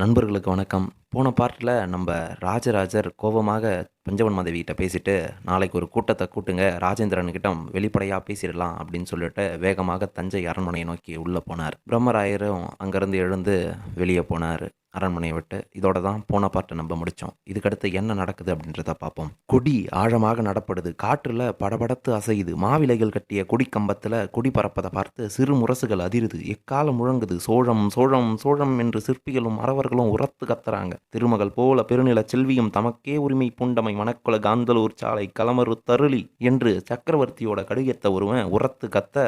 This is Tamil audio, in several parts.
நண்பர்களுக்கு வணக்கம். போன பார்ட்டில் நம்ம ராஜராஜர் கோபமாக பஞ்சவன் மாதேவிகிட்ட பேசிட்டு நாளைக்கு ஒரு கூட்டத்தை கூட்டுங்க ராஜேந்திரன்கிட்ட வெளிப்படையாக பேசிடலாம் அப்படின்னு சொல்லிட்டு வேகமாக தஞ்சை அரண்மனையை நோக்கி உள்ளே போனார். பிரம்மராயரும் அங்கேருந்து எழுந்து வெளியே போனார். அரண்மனையை விட்டு இதோட தான் போன பார்ட்டை நம்ம முடித்தோம் இதுக்கடுத்து என்ன நடக்குது அப்படின்றத பார்ப்போம். கொடி ஆழமாக நடப்படுது. காற்றில் படபடத்து அசையுது. மாவிலைகள் கட்டிய கொடி கம்பத்தில் கொடி பறப்பதை பார்த்து சிறு முரசுகள் அதிருது. எக்காலம் முழங்குது? சோழம் சோழம் சோழம் என்று சிற்பிகளும் மறவர்களும் உரத்து கத்துறாங்க. திருமகள் போல பெருநில செல்வியும் தமக்கே உரிமை பூண்டமை மணக்குல காந்தலூர் சாலை கலமரு தருளி என்று சக்கரவர்த்தியோட கடிகத்தை ஒருவன் உரத்து கத்த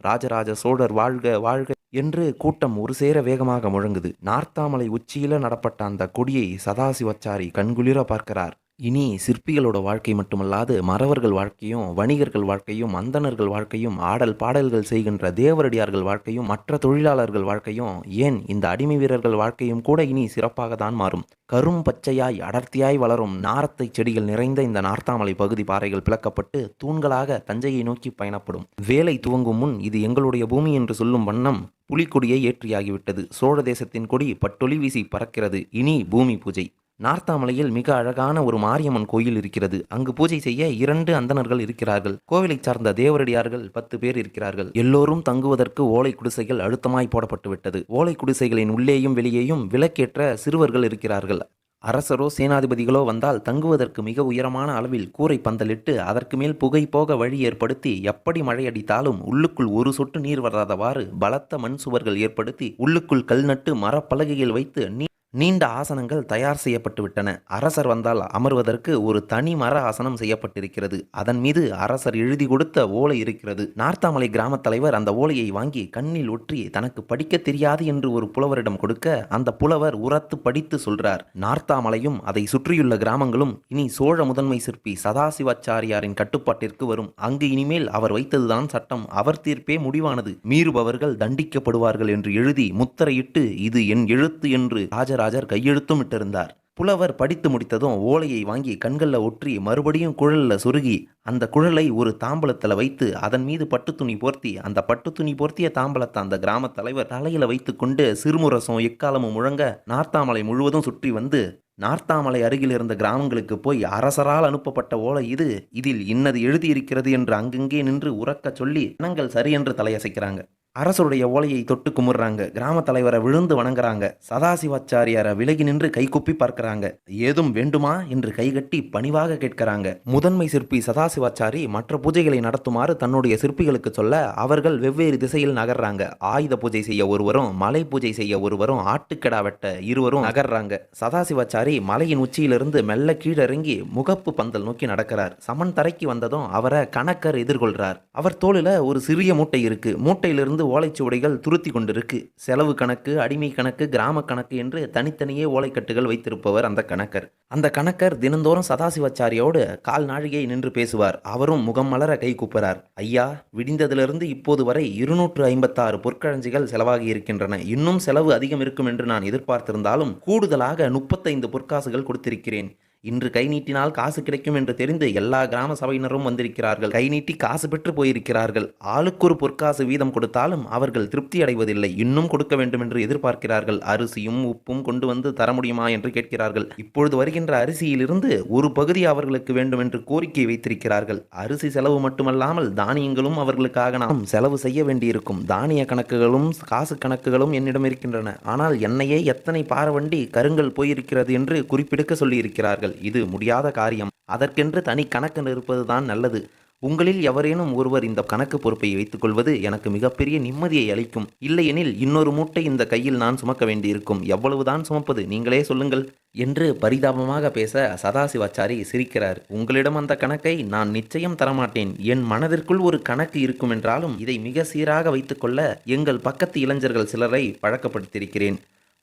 ராஜராஜ சோழர் வாழ்க வாழ்க என்று கூட்டம் ஒரு சேர வேகமாக முழங்குது. நார்த்தாமலை உச்சியில நடப்பட்ட அந்த கொடியை சதாசிவச்சாரி கண்குளிர பார்க்கிறார். இனி சிற்பிகளோட வாழ்க்கை மட்டுமல்லாது மறவர்கள் வாழ்க்கையும் வணிகர்கள் வாழ்க்கையும் அந்தணர்கள் வாழ்க்கையும் ஆடல் பாடல்கள் செய்கின்ற தேவரடியார்கள் வாழ்க்கையும் மற்ற தொழிலாளர்கள் வாழ்க்கையும் ஏன் இந்த அடிமை வீரர்கள் வாழ்க்கையும் கூட இனி சிறப்பாக தான் மாறும். கரும் பச்சையாய் அடர்த்தியாய் வளரும் நாரத்தை செடிகள் நிறைந்த இந்த நார்த்தாமலை பகுதி பாறைகள் பிளக்கப்பட்டு தூண்களாக தஞ்சையை நோக்கி பயணப்படும். வேலை துவங்கும் முன் இது எங்களுடைய பூமி என்று சொல்லும் வண்ணம் புலிக்கொடியை ஏற்றியாகிவிட்டது. சோழ தேசத்தின் கொடி பட்டொலி வீசி பறக்கிறது. இனி பூமி பூஜை. நார்த்தாமலையில் மிக அழகான ஒரு மாரியம்மன் கோயில் இருக்கிறது. அங்கு பூஜை செய்ய இரண்டு அந்தணர்கள் இருக்கிறார்கள். கோவிலை சார்ந்த தேவரடியார்கள் பத்து பேர் இருக்கிறார்கள். எல்லோரும் தங்குவதற்கு ஓலை குடிசைகள் அழுத்தமாய் போடப்பட்டு விட்டது. ஓலை குடிசைகளின் உள்ளேயும் வெளியேயும் விளக்கேற்ற சிறுவர்கள் இருக்கிறார்கள். அரசரோ சேனாதிபதிகளோ வந்தால் தங்குவதற்கு மிக உயரமான அளவில் கூரை பந்தலிட்டு அதற்கு மேல் புகை போக வழி ஏற்படுத்தி எப்படி மழையடித்தாலும் உள்ளுக்குள் ஒரு சொட்டு நீர் வராதவாறு பலத்த மண் சுவர்கள் ஏற்படுத்தி உள்ளுக்குள் கல் நட்டு மரப்பலகையில் வைத்து நீர் நீண்ட ஆசனங்கள் தயார் செய்யப்பட்டு விட்டன அரசர் வந்தால் அமர்வதற்கு ஒரு தனி மர ஆசனம் செய்யப்பட்டிருக்கிறது. அதன் மீது அரசர் எழுதி கொடுத்த ஓலை இருக்கிறது. நார்த்தாமலை கிராமத் தலைவர் அந்த ஓலையை வாங்கி கண்ணில் ஒற்றி தனக்கு படிக்க தெரியாது என்று ஒரு புலவரிடம் கொடுக்க அந்த புலவர் உரத்து படித்து சொல்றார். நார்த்தாமலையும் அதை சுற்றியுள்ள கிராமங்களும் இனி சோழ முதன்மை சிற்பி சதாசிவாச்சாரியாரின் கட்டுப்பாட்டிற்கு வரும். அங்கு இனிமேல் அவர் வைத்ததுதான் சட்டம். அவர் தீர்ப்பே முடிவானது. மீறுபவர்கள் தண்டிக்கப்படுவார்கள் என்று எழுதி முத்திரையிட்டு இது என் எழுத்து என்று ராஜராஜர் கையெழுத்தும் இட்டிருந்தார். புலவர் படித்து முடித்ததும் ஓலையை வாங்கி கண்களில் ஒற்றி மறுபடியும் குழலில் சுருகி அந்த குழலை ஒரு தாம்பலத்தில் வைத்து அதன் மீது பட்டு துணி போர்த்தி அந்த பட்டு துணி போர்த்திய தாம்பலத்தை அந்த கிராம தலைவர் தலையில் வைத்துக்கொண்டு சிறுமுரசம் எக்காலமும் முழங்க நார்த்தாமலை முழுவதும் சுற்றி வந்து நார்த்தாமலை அருகில் இருந்த கிராமங்களுக்கு போய் அரசரால் அனுப்பப்பட்ட ஓலை இது இதில் இன்னது எழுதியிருக்கிறது என்று அங்கங்கே நின்று உறக்கச் சொல்லி ஜனங்கள் சரியென்று தலையசைக்கிறாங்க. அரசருடைய ஓலையை தொட்டு குமுறுறாங்க கிராம தலைவரை விழுந்து வணங்குறாங்க. சதாசிவாச்சாரியாரை விலகி நின்று கைகுப்பி பார்க்கிறாங்க. ஏதும் வேண்டுமா என்று கைகட்டி பணிவாக கேட்கிறாங்க. முதன்மை சிற்பி சதாசிவாச்சாரி மற்ற பூஜைகளை நடத்துமாறு தன்னுடைய சிற்பிகளுக்கு சொல்ல அவர்கள் வெவ்வேறு திசையில் நகர்றாங்க. ஆயுத பூஜை செய்ய ஒருவரும் மலை பூஜை செய்ய ஒருவரும் ஆட்டுக்கடா வெட்ட இருவரும் நகர்றாங்க. சதாசிவாச்சாரி மலையின் உச்சியிலிருந்து மெல்ல கீழிறங்கி முகப்பு பந்தல் நோக்கி நடக்கிறார். சமன் தரைக்கு வந்ததும் அவரை கணக்கர் எதிர்கொள்றார். அவர் தோளில் ஒரு சிறிய மூட்டை இருக்கு. மூட்டையிலிருந்து ஓலைச்சுவடிகள் துருத்தி கொண்டிருக்கு. செலவு கணக்கு அடிமை கணக்கு கிராம கணக்கு என்று தனித்தனியே ஓலைக்கட்டுகள் வைத்திருப்பவர் அந்த கணக்கர். அந்த கணக்கர் தினந்தோறும் சதாசிவாச்சாரியோடு கால் நாழிகை நின்று பேசுவார். அவரும் முகம் மலர கை கூப்புறார். ஐயா விடிந்ததிலிருந்து இப்போது வரை இருநூற்று ஐம்பத்தாறு பொற்கழஞ்சிகள் செலவாகி இருக்கின்றன. இன்னும் செலவு அதிகம் இருக்கும் என்று நான் எதிர்பார்த்திருந்தாலும் கூடுதலாக முப்பத்தைந்து பொற்காசுகள் கொடுத்திருக்கிறேன். இன்று கை நீட்டினால் காசு கிடைக்கும் என்று தெரிந்து எல்லா கிராம சபையினரும் வந்திருக்கிறார்கள். கை நீட்டி காசு பெற்று போயிருக்கிறார்கள். ஆளுக்கொரு பொற்காசு வீதம் கொடுத்தாலும் அவர்கள் திருப்தி அடைவதில்லை. இன்னும் கொடுக்க வேண்டும் என்று எதிர்பார்க்கிறார்கள். அரிசியும் உப்பும் கொண்டு வந்து தர முடியுமா என்று கேட்கிறார்கள். இப்பொழுது வருகின்ற அரிசியிலிருந்து ஒரு பகுதி அவர்களுக்கு வேண்டும் என்று கோரிக்கை வைத்திருக்கிறார்கள். அரிசி செலவு மட்டுமல்லாமல் தானியங்களும் அவர்களுக்காக நாம் செலவு செய்ய வேண்டியிருக்கும். தானிய கணக்குகளும் காசு கணக்குகளும் என்னிடம் இருக்கின்றன. ஆனால் என்னையே எத்தனை பாரவண்டி கருங்கல் போயிருக்கிறது என்று குறிப்பிடுக்க சொல்லியிருக்கிறார்கள். இது முடியாத காரியம். அதற்கென்று தனி கணக்கு இருப்பதுதான் நல்லது. உங்களில் எவரேனும் ஒருவர் இந்த கணக்கு பொறுப்பை வைத்துக்கொள்வது எனக்கு மிகப்பெரிய நிம்மதியை அளிக்கும். இல்லையெனில் இன்னொரு மூட்டை இந்த கையில் நான் சுமக்க வேண்டியிருக்கும். எவ்வளவுதான் சுமப்பது நீங்களே சொல்லுங்கள். என்று பரிதாபமாக பேச சதாசிவாச்சாரி சிரிக்கிறார். உங்களிடம் அந்த கணக்கை நான் நிச்சயம் தரமாட்டேன். என் மனதிற்குள் ஒரு கணக்கு இருக்கும் என்றாலும் இதை மிக சீராக வைத்துக்கொள்ள எங்கள் பக்கத்து இளைஞர்கள் சிலரை பழக்கப்படுத்தியிருக்கிறேன்.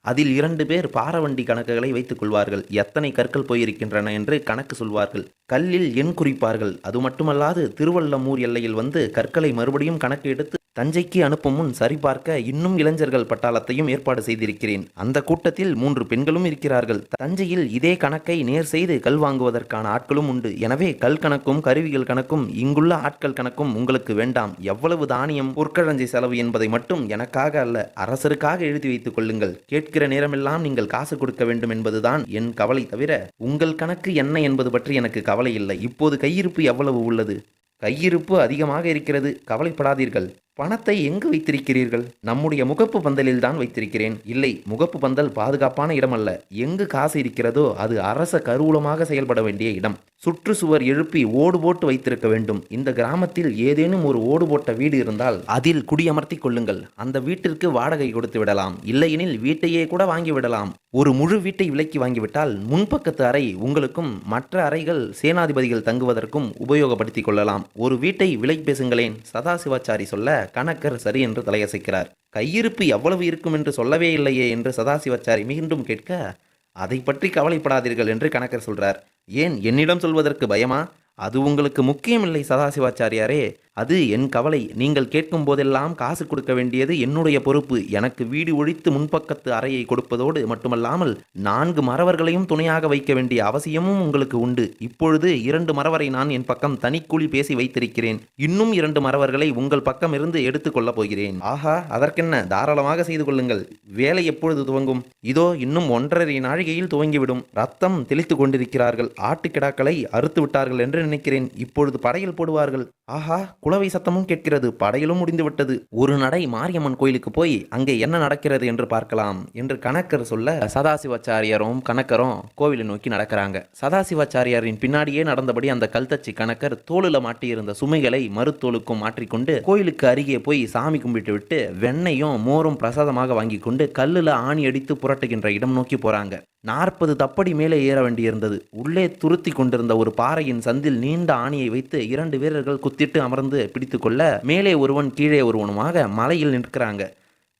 அதில் இரண்டு பேர் பாரவண்டி கணக்குகளை வைத்துக் கொள்வார்கள். எத்தனை கற்கள் போயிருக்கின்றன என்று கணக்கு சொல்வார்கள். கல்லில் எண் குறிப்பார்கள். அது மட்டுமல்லாது திருவள்ளமூர் எல்லையில் வந்து கற்களை மறுபடியும் கணக்கு எடுத்து தஞ்சைக்கு அனுப்பும் முன் சரிபார்க்க இன்னும் இளைஞர்கள் பட்டாளத்தையும் ஏற்பாடு செய்திருக்கிறேன். அந்த கூட்டத்தில் மூன்று பெண்களும் இருக்கிறார்கள். தஞ்சையில் இதே கணக்கை நேர் செய்து கல் வாங்குவதற்கான ஆட்களும் உண்டு. எனவே கல் கணக்கும் கருவிகள் கணக்கும் இங்குள்ள ஆட்கள் கணக்கும் உங்களுக்கு வேண்டாம். எவ்வளவு தானியம் பொற்கழஞ்சி செலவு என்பதை மட்டும் எனக்காக அல்ல அரசருக்காக எழுதி வைத்துக் கொள்ளுங்கள். கேட்கிற நேரமெல்லாம் நீங்கள் காசு கொடுக்க வேண்டும் என்பதுதான் என் கவலை தவிர உங்கள் கணக்கு என்ன என்பது பற்றி எனக்கு கவலை இல்லை. இப்போது கையிருப்பு எவ்வளவு உள்ளது? கையிருப்பு அதிகமாக இருக்கிறது. கவலைப்படாதீர்கள். பணத்தை எங்கு வைத்திருக்கிறீர்கள்? நம்முடைய முகப்பு பந்தலில் தான் வைத்திருக்கிறேன். இல்லை முகப்பு பந்தல் பாதுகாப்பான இடம் அல்ல எங்கு காசு இருக்கிறதோ அது அரச கருவூலமாக செயல்பட வேண்டிய இடம். சுற்றுச்சுவர் எழுப்பி ஓடு போட்டு வைத்திருக்க வேண்டும். இந்த கிராமத்தில் ஏதேனும் ஒரு ஓடு போட்ட வீடு இருந்தால் அதில் குடியமர்த்தி கொள்ளுங்கள். அந்த வீட்டிற்கு வாடகை கொடுத்து விடலாம். இல்லையெனில் வீட்டையே கூட வாங்கி விடலாம். ஒரு முழு வீட்டை விலைக்கு வாங்கிவிட்டால் முன்பக்கத்து அறை உங்களுக்கும் மற்ற அறைகள் சேனாதிபதிகள் தங்குவதற்கும் உபயோகப்படுத்திக் கொள்ளலாம். ஒரு வீட்டை விலை பேசுங்களேன். சதாசிவாச்சாரி சொல்ல கணக்கர் சரி என்று தலையசைக்கிறார். கையிருப்பு எவ்வளவு இருக்கும் என்று சொல்லவே இல்லையே என்று சதாசிவாச்சாரி மீண்டும் கேட்க அதை பற்றி கவலைப்படாதீர்கள் என்று கணக்கர் சொல்றார். ஏன் என்னிடம் சொல்வதற்கு பயமா? அது உங்களுக்கு முக்கியமில்லை சதாசிவாச்சாரியாரே. அது என் கவலை. நீங்கள் கேட்கும் போதெல்லாம் காசு கொடுக்க வேண்டியது என்னுடைய பொறுப்பு. எனக்கு வீடு ஒழித்து முன்பக்கத்து அறையை கொடுப்பதோடு மட்டுமல்லாமல் நான்கு மறவர்களையும் துணையாக வைக்க வேண்டிய அவசியமும் உங்களுக்கு உண்டு. இப்பொழுது இரண்டு மறவரை நான் என் பக்கம் தனிக்கூலி பேசி வைத்திருக்கிறேன். இன்னும் இரண்டு மறவர்களை உங்கள் பக்கம் இருந்து எடுத்துக்கொள்ளப் போகிறேன். ஆஹா அதற்கென்ன? தாராளமாக செய்து கொள்ளுங்கள். வேலை எப்பொழுது துவங்கும்? இதோ இன்னும் ஒன்றரை நாழிகையில் துவங்கிவிடும். ரத்தம் தெளித்து கொண்டிருக்கிறார்கள். ஆட்டுக்கிடாக்களை அறுத்து விட்டார்கள் என்று நினைக்கிறேன். இப்பொழுது படையில் போடுவார்கள். ஆஹா குலவை சத்தமும் கேட்கிறது படையலும் முடிந்து விட்டது. ஒரு நடை மாரியம்மன் கோயிலுக்கு போய் அங்கே என்ன நடக்கிறது என்று பார்க்கலாம் என்று கணக்கர் சொல்ல சதாசிவாச்சாரியரும் கணக்கரும் கோவிலை நோக்கி நடக்கிறாங்க. சதாசிவாச்சாரியாரின் பின்னாடியே நடந்தபடி அந்த கல்தச்சி கணக்கர் தோளில் மாட்டியிருந்த சுமைகளை மறுத்தோலுக்கும் மாற்றிக்கொண்டு கோயிலுக்கு அருகே போய் சாமி கும்பிட்டு விட்டு வெண்ணையும் மோரும் பிரசாதமாக வாங்கி கொண்டு கல்லில் ஆணி அடித்து புரட்டுகின்ற இடம் நோக்கி போறாங்க. நாற்பது தப்படி மேலே ஏற வேண்டியிருந்தது. உள்ளே துருத்தி கொண்டிருந்த ஒரு பாறையின் சந்தில் நீண்ட ஆணியை வைத்து இரண்டு வீரர்கள் குத்திட்டு அமர்ந்து பிடித்துக்கொள்ள மேலே ஒருவன் கீழே ஒருவனுமாக மலையில் நிற்கிறாங்க.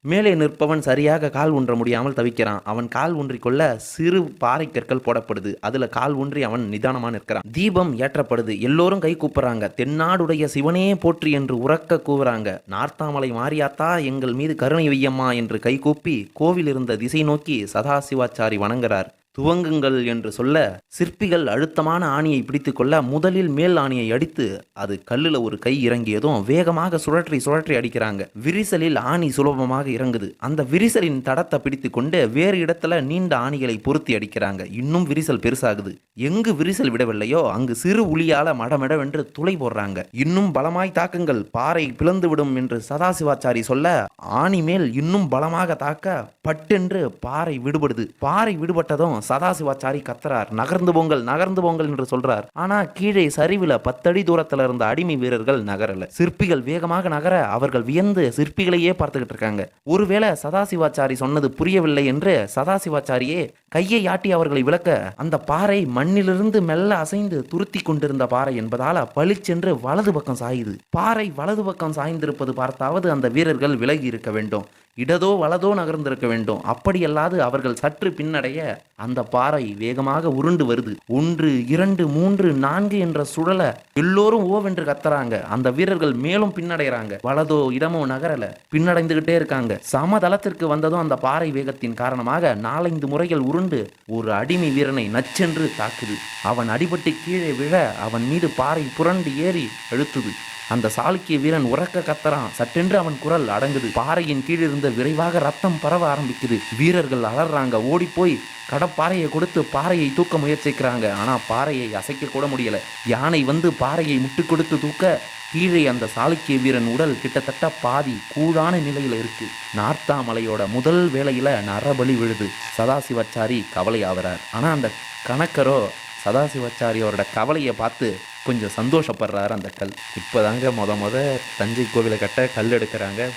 மேலே நிற்பவன் சரியாக கால் ஊன்ற முடியாமல் தவிக்கிறான். அவன் கால் ஊன்றிக்கொள்ள சிறு பாறை கற்கள் போடப்படுது. அதுல கால் ஊன்றி அவன் நிதானமாக நிற்கிறான். தீபம் ஏற்றப்படுது. எல்லோரும் கை கூப்பிட்றாங்க தென்னாடுடைய சிவனே போற்றி என்று உறக்க கூவுறாங்க. நார்த்தாமலை மாரியாத்தா எங்கள் மீது கருணை வையம்மா என்று கை கூப்பி கோவில் இருந்த திசை நோக்கி சதாசிவாச்சாரி வணங்குறார். துவங்குங்கள் என்று சொல்ல சிற்பிகள் அழுத்தமான ஆணியை பிடித்துக்கொள்ள முதலில் மேல் ஆணியை அடித்து அது கல்லில் ஒரு கை இறங்கியதும் வேகமாக சுழற்றி சுழற்றி அடிக்கிறாங்க. விரிசலில் ஆணி சுலபமாக இறங்குது. அந்த விரிசலின் தடத்தை பிடித்துக்கொண்டு வேறு இடத்துல நீண்ட ஆணிகளை பொருத்தி அடிக்கிறாங்க. இன்னும் விரிசல் பெருசாகுது. எங்கு விரிசல் விடவில்லையோ அங்கு சிறு உளியால மடமடவென்று துளை போடுறாங்க. இன்னும் பலமாய் தாக்குங்கள். பாறை பிளந்து விடும் என்று சதாசிவாச்சாரி சொல்ல ஆணி மேல் இன்னும் பலமாக தாக்க பட்டென்று பாறை விடுபடுது. பாறை விடுபட்டதும் சதாசிவாச்சாரி கத்துறார். நகர்ந்து போங்கள் நகர்ந்து போங்கள் என்று சொல்றார். ஆனா கீழே சரிவில் பத்தடி தூரத்துல இருந்த அடிமை வீரர்கள் நகரல. சிற்பிகள் வேகமாக நகர அவர்கள் வியந்து சிற்பிகளையே பார்த்துக்கிட்டு இருக்காங்க. ஒருவேளை சதாசிவாச்சாரி சொன்னது புரியவில்லை என்று சதாசிவாச்சாரியே கையை ஆட்டி அவர்களை விளக்க அந்த பாறை மண்ணிலிருந்து மெல்ல அசைந்து துருத்தி கொண்டிருந்த பாறை என்பதால பளிச்சென்று வலது பக்கம் சாயுது. பாறை வலது பக்கம் சாய்ந்திருப்பது பார்த்தாவது அந்த வீரர்கள் விலகி இருக்க வேண்டும். இடதோ வலதோ நகர்ந்திருக்க வேண்டும். அப்படியல்லாது அவர்கள் சற்று பின்னடைய அந்த பாறை வேகமாக உருண்டு வருது. ஒன்று இரண்டு மூன்று நான்கு என்ற சுழல எல்லோரும் ஓவென்று கத்துறாங்க. அந்த வீரர்கள் மேலும் பின்னடைகிறாங்க. வலதோ இடமோ நகரல பின்னடைந்துகிட்டே இருக்காங்க. சமதளத்திற்கு வந்ததும் அந்த பாறை வேகத்தின் காரணமாக நாலைந்து முறைகள் உருண்டு ஒரு அடிமை வீரனை நச்சென்று தாக்குது. அவன் அடிபட்டு கீழே விழ அவன் மீது பாறை புரண்டு ஏறி அழுத்துது அந்த சாளுக்கிய வீரன் உறக்க கத்தறான். சட்டென்று அவன் குரல் அடங்குது. பாறையின் கீழிருந்த விரைவாக ரத்தம் பரவ ஆரம்பிக்குது. வீரர்கள் அலறாங்க. ஓடிப்போய் கடப்பாறையை கொடுத்து பாறையை தூக்க முயற்சிக்கிறாங்க. ஆனா பாறையை அசைக்க கூட முடியல. யானை வந்து பாறையை முட்டு கொடுத்து தூக்க கீழே அந்த சாளுக்கிய வீரன் உடல் கிட்டத்தட்ட பாதி கூழான நிலையில் இருக்கு. நார்த்தாமலையோட முதல் வேளையில நரபலி விழுது. சதாசிவாச்சாரி கவலை ஆகிறார் ஆனா அந்த கணக்கரோ சதாசிவாச்சாரியோட கவலையை பார்த்து கொஞ்சம் சந்தோஷப்படுறாரு அந்த கல். இப்போ தாங்க மொத மொத தஞ்சை கோவிலை கட்ட கல் எடுக்கிறாங்க.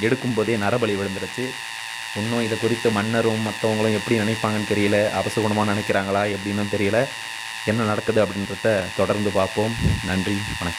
எடுக்கும்போதே நரபலி விழுந்துருச்சு. இன்னும் இதை குறித்து மன்னரும் மற்றவங்களும் எப்படி நினைப்பாங்கன்னு தெரியல. அவசகுணமாக நினைக்கிறாங்களா எப்படின்னு தெரியல. என்ன நடக்குது அப்படின்றத தொடர்ந்து பார்ப்போம். நன்றி வணக்கம்.